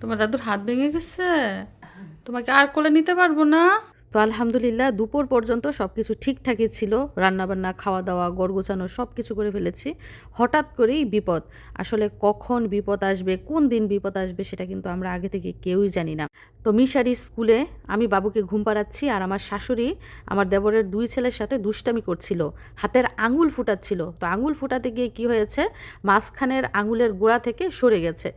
তোমার দাদুর হাত ভেঙে গেছে? তোমাকে আর কোলে নিতে পারব না? তো আলহামদুলিল্লাহ দুপুর পর্যন্ত সব কিছু ঠিকঠাকই ছিল। রান্নাবান্না খাওয়া দাওয়া গড় গোছানো সব কিছু করে ফেলেছি। হঠাৎ করেই বিপদ। আসলে কখন বিপদ আসবে, কোন দিন বিপদ আসবে সেটা কিন্তু আমরা আগে থেকে কেউই জানি না। তো মিশারি স্কুলে আমি বাবুকে ঘুম পাড়াচ্ছি আর আমার শাশুড়ি আমার দেবরের দুই ছেলের সাথে দুষ্টামি করছিল। হাতের আঙুল ফুটাচ্ছিল। তো আঙুল ফুটাতে গিয়ে কি হয়েছে? মাঝখানের আঙুলের গোড়া থেকে সরে গেছে।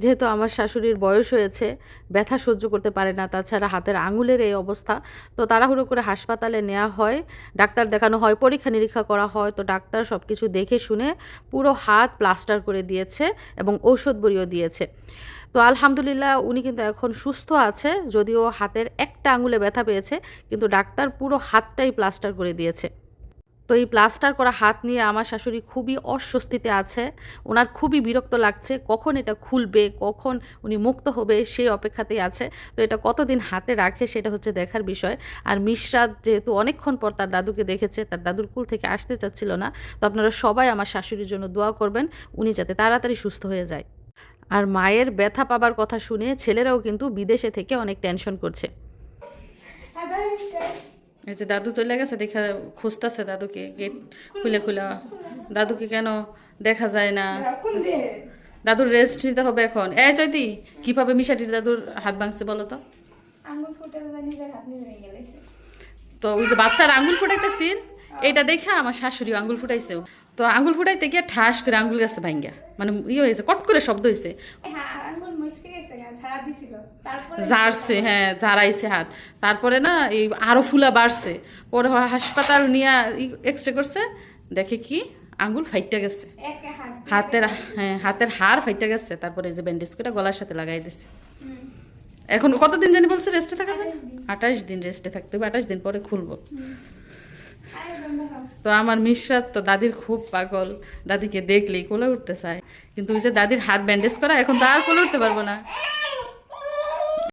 যেহেতু আমার শাশুড়ির বয়স হয়েছে, ব্যথা সহ্য করতে পারে না। তাছাড়া হাতের আঙুলের এই অবস্থা তো তাড়াহুড়ো করে হাসপাতালে নেওয়া হয়। ডাক্তার দেখানো হয়, পরীক্ষা নিরীক্ষা করা হয়। তো ডাক্তার সব কিছু দেখে শুনে পুরো হাত প্লাস্টার করে দিয়েছে এবং ঔষধ বড়িও দিয়েছে। তো আলহামদুলিল্লাহ উনি কিন্তু এখন সুস্থ আছে, যদিও হাতের একটা আঙুলে ব্যথা পেয়েছে, কিন্তু ডাক্তার পুরো হাতটাই প্লাস্টার করে দিয়েছে। তো এই প্লাস্টার করা হাত নিয়ে আমার শাশুড়ি খুবই অস্বস্তিতে আছে। ওনার খুবই বিরক্ত লাগছে, কখন এটা খুলবে, কখন উনি মুক্ত হবে সেই অপেক্ষাতেই আছে। তো এটা কতদিন হাতে রাখে সেটা হচ্ছে দেখার বিষয়। আর মিশরাত যেহেতু অনেকক্ষণ পর তার দাদুকে দেখেছে, তার দাদুর কুল থেকে আসতে চাচ্ছিল না, তো আপনারা সবাই আমার শাশুড়ির জন্য দোয়া করবেন, উনি যাতে তাড়াতাড়ি সুস্থ হয়ে যায়। আর মায়ের ব্যথা পাবার কথা শুনে ছেলেরাও কিন্তু বিদেশে থেকে অনেক টেনশন করছে। এই যে দাদু চলে গেছে দেখা খুঁজতেছে দাদুকে গেট খুলে খুলে। দাদুকে কেন দেখা যায় না? দাদুর রেস্ট নিতে হবে এখন। এ চৈতি কীভাবে মিশাটির দাদুর হাত ভাঙছে বলো তো? তো ওই যে বাচ্চার আঙ্গুল ফুটাইতেছিন এটা দেখে আমার শাশুড়ি আঙ্গুল ফুটাইছে। তো আঙ্গুল ফুটাইতে গিয়ে ঠাস করে আঙ্গুল গেছে ভাঙ্গা মানে ইয়ে হয়েছে কট করে শব্দ হয়েছে হ্যাঁ আঙুল মুসকে গেছে ছাড়া জারছে হ্যাঁ জারাইছে হাত। তারপরে না এই আরও ফুলা বাড়ছে। পরে হাসপাতাল নিয়ে এক্স রে করছে দেখে কি আঙ্গুল ফাইটটা গেছে। হাতের হ্যাঁ হাতের হাড় ফাইটটা গেছে তারপরে এই যে ব্যান্ডেজ করে গলার সাথে লাগাই দিচ্ছে এখন কতদিন জানি বলছে রেস্টে থাকা যায়? আঠাশ দিন। রেস্টে থাকতে হবে আঠাশ দিন পরে খুলবো। তো আমার মিশরাত তো দাদির খুব পাগল। দাদিকে দেখলেই কোলে উঠতে চায়। কিন্তু ওই যে দাদির হাত ব্যান্ডেজ করা এখন তো আর কোলে উঠতে পারব না।